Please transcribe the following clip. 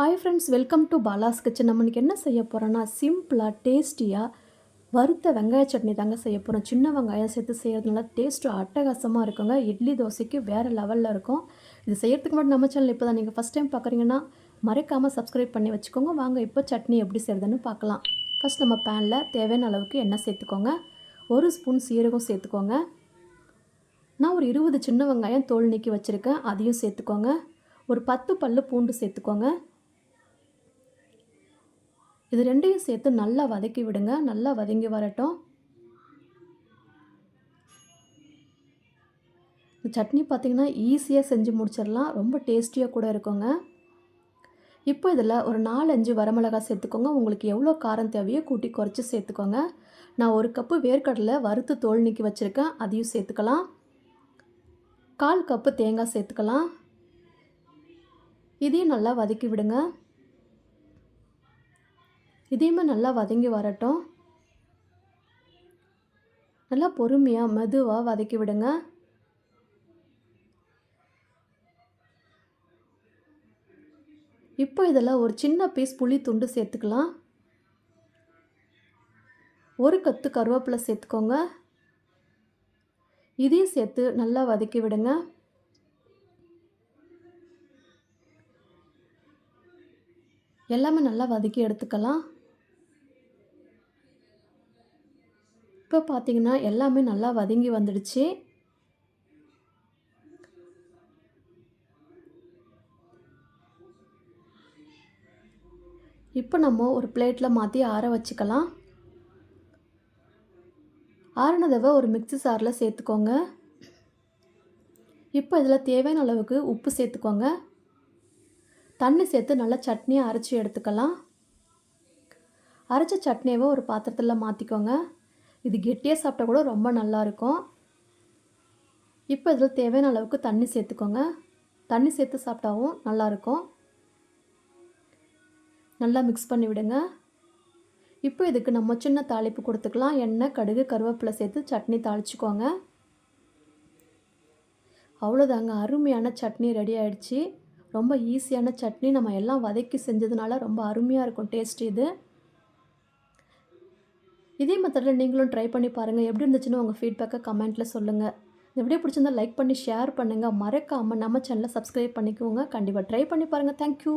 Hi friends welcome to Bala's kitchen நம்ம இன்றைக்கி என்ன செய்ய போகிறோன்னா சிம்பிளாக டேஸ்டியாக வறுத்த வெங்காய சட்னி தாங்க செய்ய போகிறோம் சின்ன வெங்காயம் சேர்த்து செய்கிறதுனால டேஸ்ட்டு அட்டகாசமாக இருக்குங்க. இட்லி தோசைக்கு வேறு லெவலில் இருக்கும். இது செய்கிறதுக்கு மட்டும் நம்ம சேனல் இப்போ தான் நீங்கள் ஃபஸ்ட் டைம் பார்க்குறீங்கன்னா மறைக்காமல் சப்ஸ்கிரைப் பண்ணி வச்சுக்கோங்க. வாங்க இப்போ சட்னி எப்படி செய்கிறதுன்னு பார்க்கலாம் ஃபஸ்ட் நம்ம பேனில் தேவையான அளவுக்கு எண்ணெய் சேர்த்துக்கோங்க. ஒரு ஸ்பூன் சீரகம் சேர்த்துக்கோங்க. நான் ஒரு இருபது சின்ன வெங்காயம் தோல் நீக்கி வச்சுருக்கேன். அதையும் சேர்த்துக்கோங்க. ஒரு பத்து பல்லு பூண்டு சேர்த்துக்கோங்க. இது ரெண்டையும் சேர்த்து நல்லா வதக்கி விடுங்க. நல்லா வதங்கி வரட்டும். இந்த சட்னி பார்த்திங்கன்னா ஈஸியாக செஞ்சு முடிச்சிடலாம். ரொம்ப டேஸ்டியாக கூட இருக்குங்க. இப்போ இதில் ஒரு நாலஞ்சு வரமிளகாய் சேர்த்துக்கோங்க. உங்களுக்கு எவ்வளோ காரம் தேவையோ கூட்டி குறைச்சி சேர்த்துக்கோங்க. நான் ஒரு கப்பு வேர்க்கடலை வறுத்து தோல் நீக்கி வச்சுருக்கேன். அதையும் சேர்த்துக்கலாம். கால் கப்பு தேங்காய் சேர்த்துக்கலாம். இதையும் நல்லா வதக்கி விடுங்க. இதையுமே நல்லா வதங்கி வரட்டும். நல்லா பொறுமையாக மெதுவாக வதக்கி விடுங்க. இப்போ இதில் ஒரு சின்ன பீஸ் புளி துண்டு சேர்த்துக்கலாம். ஒரு கத்து கருவேப்பிலை சேர்த்துக்கோங்க. இதையும் சேர்த்து நல்லா வதக்கி விடுங்க. எல்லாமே நல்லா வதக்கி எடுத்துக்கலாம். இப்போ பார்த்தீங்கன்னா எல்லாமே நல்லா வதங்கி வந்துடுச்சு. இப்போ நம்ம ஒரு பிளேட்டில் மாற்றி ஆற வச்சுக்கலாம். ஆறினதவை ஒரு மிக்சி சாரில் சேர்த்துக்கோங்க. இப்போ இதில் தேவையான அளவுக்கு உப்பு சேர்த்துக்கோங்க. தண்ணி சேர்த்து நல்லா சட்னியை அரைச்சி எடுத்துக்கலாம். அரைச்ச சட்னியவை ஒரு பாத்திரத்தில் மாற்றிக்கோங்க இது கெட்டியாக சாப்பிட்டா கூட ரொம்ப நல்லாயிருக்கும். இப்போ இதில் தேவையான அளவுக்கு தண்ணி சேர்த்துக்கோங்க. தண்ணி சேர்த்து சாப்பிட்டாவும் நல்லாயிருக்கும். நல்லா மிக்ஸ் பண்ணி விடுங்க. இப்போ இதுக்கு நம்ம சின்ன தாளிப்பு கொடுத்துக்கலாம். எண்ணெய் கடுகு கருவேப்பிலை சேர்த்து சட்னி தாளிச்சிக்கோங்க. அவ்வளோதாங்க. அருமையான சட்னி ரெடி ஆகிடுச்சி ரொம்ப ஈஸியான சட்னி. நம்ம எல்லாம் வதக்கி செஞ்சதுனால ரொம்ப அருமையாக இருக்கும் டேஸ்ட் இது. இதே மெத்தடில் நீங்களும் ட்ரை பண்ணி பாருங்கள் எப்படி இருந்துச்சுன்னு உங்கள் ஃபீட்பேக்கை கமெண்ட்டில் சொல்லுங்கள் இந்த வீடியோ பிடிச்சிருந்தால் லைக் பண்ணி ஷேர் பண்ணுங்கள் மறக்காமல் நம்ம சேனலை சப்ஸ்கிரைப் பண்ணிக்கோங்க. கண்டிப்பாக ட்ரை பண்ணி பாருங்கள் தேங்க்யூ